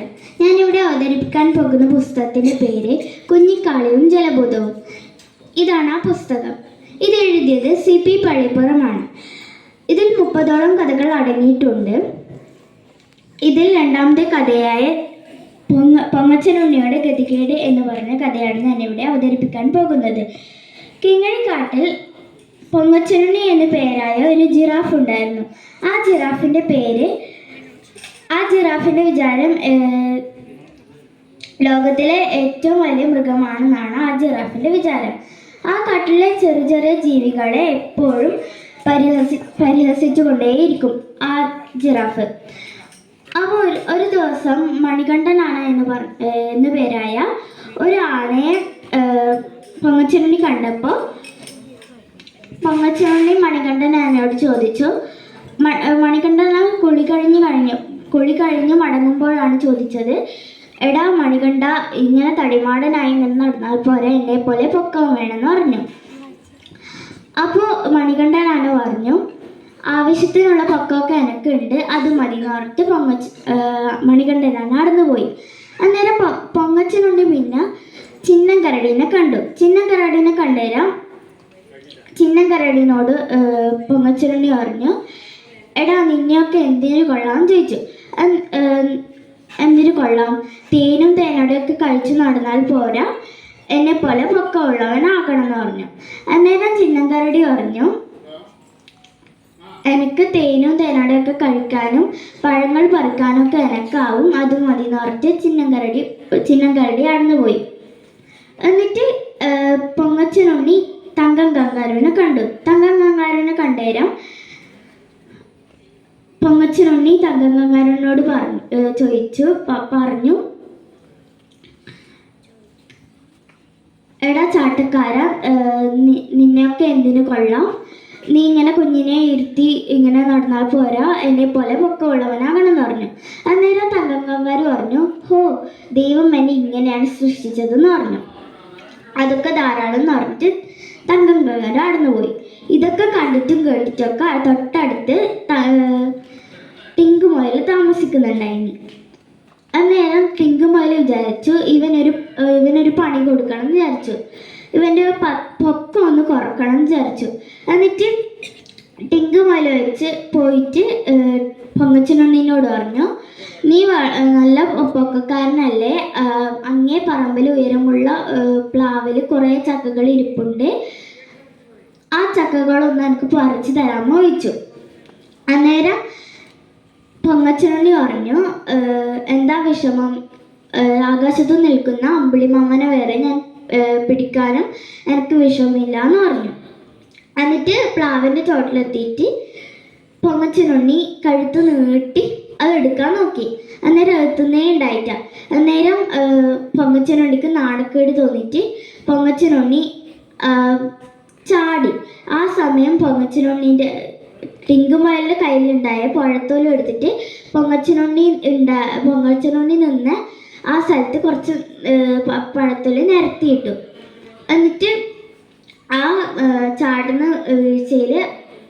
നമസ്കാരം ഞാനിവിടെ അവതരിപ്പിക്കാൻ പോകുന്ന പുസ്തകത്തിന്റെ പേര് കുഞ്ഞിക്കാളിയും ജലബോധവും. ഇതാണ് ആ പുസ്തകം. ഇത് എഴുതിയത് സി പി പള്ളിപ്പുറമാണ്. ഇതിൽ മുപ്പതോളം കഥകൾ അടങ്ങിയിട്ടുണ്ട്. ഇതിൽ രണ്ടാമത്തെ കഥയായ പൊങ്ങ പൊങ്ങച്ചനുണ്ണിയുടെ ഗതികേട് എന്ന് പറഞ്ഞ കഥയാണ് ഞാനിവിടെ അവതരിപ്പിക്കാൻ പോകുന്നത്. കിങ്ങണിക്കാട്ടിൽ പൊങ്ങച്ചനുണ്ണി എന്ന പേരായ ഒരു ജിറാഫ് ഉണ്ടായിരുന്നു. ആ ജിറാഫിന്റെ പേര് ആ ജിറാഫിന്റെ വിചാരം ലോകത്തിലെ ഏറ്റവും വലിയ മൃഗമാണെന്നാണ് ആ ജിറാഫിന്റെ വിചാരം. ആ കാട്ടിലെ ചെറിയ ചെറിയ ജീവികളെ എപ്പോഴും പരിഹസി പരിഹസിച്ചുകൊണ്ടേയിരിക്കും ആ ജിറാഫ്. അപ്പോൾ ഒരു ദിവസം മണികണ്ഠനാണ് എന്ന് പറ എന്ന് പേരായ ഒരു ആനയെ ഏഹ്, പൊങ്ങച്ചനുണ്ണി കണ്ടപ്പോൾ പൊങ്ങച്ചനുണ്ണി മണികണ്ഠൻ ആനയോട് ചോദിച്ചു. മണികണ്ഠൻ കുളി കഴിഞ്ഞു കഴിഞ്ഞു. കുളി കഴിഞ്ഞ് മടങ്ങുമ്പോഴാണ് ചോദിച്ചത് എടാ മണികണ്ഠ ഇങ്ങനെ തടിമാടനായി നിന്ന് നടന്നാൽ പോരെ എന്നെ പോലെ പൊക്കം വേണമെന്ന് പറഞ്ഞു. അപ്പോൾ മണികണ്ഠനാണ് പറഞ്ഞു ആവശ്യത്തിനുള്ള പൊക്കമൊക്കെ എനക്കുണ്ട് അത് മതി എന്ന് പൊങ്ങച്ച് മണികണ്ഠനാണ് നടന്നുപോയി. അന്നേരം പൊ പൊങ്ങച്ചനുണ്ട് പിന്നെ ചിന്നം കരടീനെ കണ്ടു. ചിന്നം കരടീനെ കണ്ടുതരാം ചിന്നം കരടിനോട് പൊങ്ങച്ചിരണ്ണി പറഞ്ഞു എടാ നിന്നെയൊക്കെ എന്തിനു കൊള്ളാം ചോദിച്ചു "എൻ- എന്തിനു കൊള്ളാം? തേനും തേനോടെയൊക്കെ കഴിച്ചു നടന്നാൽ പോരാ. എന്നെ പോലെ പൊക്കമുള്ളവനാക്കണം എന്ന് പറഞ്ഞു. അന്നേരം ചിന്നങ്കരടി പറഞ്ഞു എനിക്ക് തേനും തേനോടെയൊക്കെ കഴിക്കാനും പഴങ്ങൾ പറിക്കാനും ഒക്കെ എനക്കാവും. അത് മതി എന്ന് പറഞ്ഞിട്ട് ചിന്നങ്കരടി ചിന്നങ്കരടി ചിന്നം കരടി അടന്നുപോയി. എന്നിട്ട് പൊങ്ങച്ചനുണ്ണി തങ്കം കങ്കാരുവിനെ കണ്ടു. തങ്കം കങ്കാരുവിനെ കണ്ടേരം പൊങ്ങച്ചനുണ്ണി തങ്കമ്മമാരനോട് പറഞ്ഞു ചോദിച്ചു. പറഞ്ഞു. എടാ ചാട്ടക്കാര നിന്നൊക്കെ എന്തിനു കൊള്ളാം? നീ ഇങ്ങനെ കുഞ്ഞിനെ ഇരുത്തി ഇങ്ങനെ നടന്നാൽ പോരാ. എന്നെ പോലെ പൊക്കമുള്ളവനാകണം എന്ന് പറഞ്ഞു. അന്നേരം തങ്കമ്മമാർ പറഞ്ഞു ഹോ ദൈവം എന്നെ ഇങ്ങനെയാണ് സൃഷ്ടിച്ചതെന്ന് പറഞ്ഞു. അതൊക്കെ ധാരാളം എന്ന് പറഞ്ഞിട്ട് തങ്കമ്മമാർ അടന്നുപോയി. ഇതൊക്കെ കണ്ടിട്ടും കേട്ടിട്ടൊക്കെ തൊട്ടടുത്ത് മുയൽ താമസിക്കുന്നുണ്ടായിനി അന്നേരം ടിങ്കു മുയൽ വിചാരിച്ചു ഇവനൊരു ഇവനൊരു പണി കൊടുക്കണം എന്ന് വിചാരിച്ചു. ഇവന്റെ പൊക്കം ഒന്ന് കുറക്കണം എന്ന് വിചാരിച്ചു. എന്നിട്ട് ടിങ്കു മുയൽ വെച്ച് പോയിട്ട് പൊങ്ങച്ചനുണ്ണിനോട് പറഞ്ഞു നീ നല്ല പൊക്കക്കാരനല്ലേ. അങ്ങേ പറമ്പിൽ ഉയരമുള്ള പ്ലാവിൽ കുറേ ചക്കകൾ ഇരിപ്പുണ്ട്. ആ ചക്കകളൊന്നും എനിക്ക് പറിച്ചു തരാമോ? ചോദിച്ചു. അന്നേരം പൊങ്ങച്ചനുണ്ണി പറഞ്ഞു എന്താ വിഷമം? ആകാശത്തു നിൽക്കുന്ന അമ്പിളിമാമനെ വരെ ഞാൻ പിടിക്കാനും എനിക്ക് വിഷമമില്ല എന്ന് പറഞ്ഞു. എന്നിട്ട് പ്ലാവിന്റെ ചോട്ടിലെത്തിയിട്ട് പൊങ്ങച്ചനുണ്ണി കഴുത്ത് നീട്ടി അത് എടുക്കാൻ നോക്കി. അന്നേരം എത്തുന്നേ ഉണ്ടായിട്ട. അന്നേരം പൊങ്ങച്ചനുണ്ണിക്ക് നാണക്കേട് തോന്നിയിട്ട് പൊങ്ങച്ചനുണ്ണി ചാടി. ആ സമയം പൊങ്ങച്ചനുണ്ണിന്റെ ടിങ്കുമയലിന്റെ കയ്യിലുണ്ടായ പുഴത്തോലും എടുത്തിട്ട് പൊങ്ങച്ചനുണ്ണി ഉണ്ടാ പൊങ്ങച്ചനുണ്ണി നിന്ന് ആ സ്ഥലത്ത് കുറച്ച് പഴത്തൊലി നിരത്തിയിട്ടു. എന്നിട്ട് ആ ചാടുന്ന വീഴ്ചയിൽ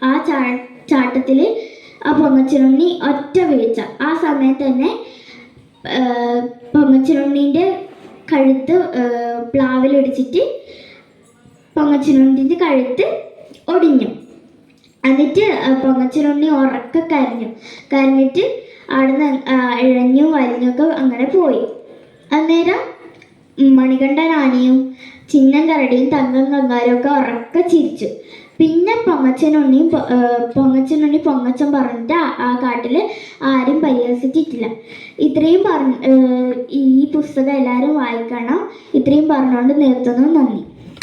ആ ചാ ചാട്ടത്തിൽ ആ പൊങ്ങച്ചനുണ്ണി ഒറ്റ വീഴ്ച ആ സമയത്ത് തന്നെ പൊങ്ങച്ചനുണ്ണീന്റെ കഴുത്ത് പ്ലാവിലൊടിച്ചിട്ട് പൊങ്ങച്ചനുണ്ണീന്റെ കഴുത്ത് ഒടിഞ്ഞു. എന്നിട്ട് പൊങ്ങച്ചനുണ്ണി ഉറക്കെ കരഞ്ഞു. കരഞ്ഞിട്ട് അവിടുന്ന് ഇഴഞ്ഞു വലിഞ്ഞൊക്കെ അങ്ങനെ പോയി. അന്നേരം മണികണ്ഠൻ ആനയും ചിന്നം കരടിയും തങ്കം കങ്കാരും ഒക്കെ ഉറക്കെ ചിരിച്ചു. പിന്നെ പൊങ്ങച്ചനുണ്ണിയും പൊങ്ങച്ചനുണ്ണി പൊങ്ങച്ചൻ പറഞ്ഞിട്ട് ആ കാട്ടിൽ ആരും പരിഹസിച്ചിട്ടില്ല. ഇത്രയും പറഞ്ഞ ഈ പുസ്തകം എല്ലാവരും വായിക്കണം. ഇത്രയും പറഞ്ഞുകൊണ്ട് നിർത്തുന്നു. നന്ദി.